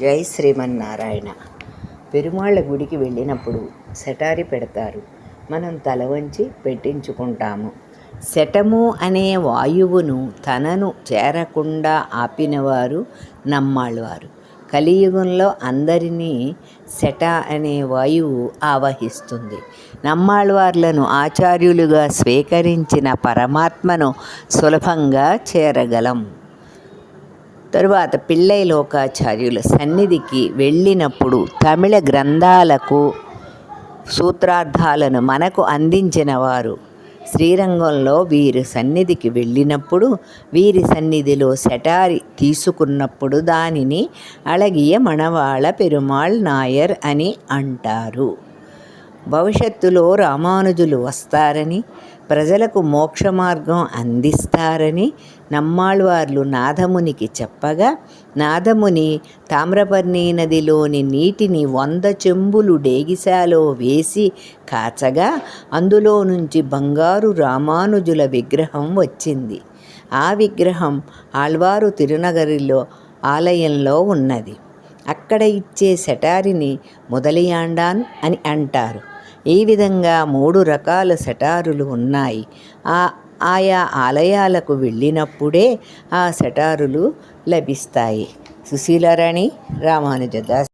జై శ్రీమన్నారాయణ. పెరుమాళ్ళ గుడికి వెళ్ళినప్పుడు సెటారి పెడతారు. మనం తల వంచి పెట్టించుకుంటాము. శటము అనే వాయువును తనను చేరకుండా ఆపినవారు నమ్మాళ్ళవారు కలియుగంలో అందరినీ శట అనే వాయువు ఆవహిస్తుంది. నమ్మాళ్ళవార్లను ఆచార్యులుగా స్వీకరించిన పరమాత్మను సులభంగా చేరగలం. తరువాత పిళ్ళై లోకాచార్యుల సన్నిధికి వెళ్ళినప్పుడు తమిళ గ్రంథాలకు సూత్రార్థాలను మనకు అందించిన వారు. శ్రీరంగంలో వీరి సన్నిధికి వెళ్ళినప్పుడు వీరి సన్నిధిలో సెటారి తీసుకున్నప్పుడు దానిని అళగియ మణవాళ పెరుమాళ్ నాయర్ అని అంటారు. భవిష్యత్తులో రామానుజులు వస్తారని ప్రజలకు మోక్ష మార్గం అందిస్తారని నమ్మాళ్వార్లు నాథమునికి చెప్పగా నాథముని తామ్రపర్ణి నదిలోని నీటిని వంద చెంబులు డేగిశాలో వేసి కాచగా అందులో నుంచి బంగారు రామానుజుల విగ్రహం వచ్చింది. ఆ విగ్రహం ఆళ్వారు తిరునగరిలో ఆలయంలో ఉన్నది. అక్కడ ఇచ్చే సెటారిని మొదలియాండాన్ అని అంటారు. ఈ విధంగా మూడు రకాల సెటారులు ఉన్నాయి. ఆ ఆయా ఆలయాలకు వెళ్ళినప్పుడే ఆ సెటారులు లభిస్తాయి. సుశీలారాణి రామానుజదాస్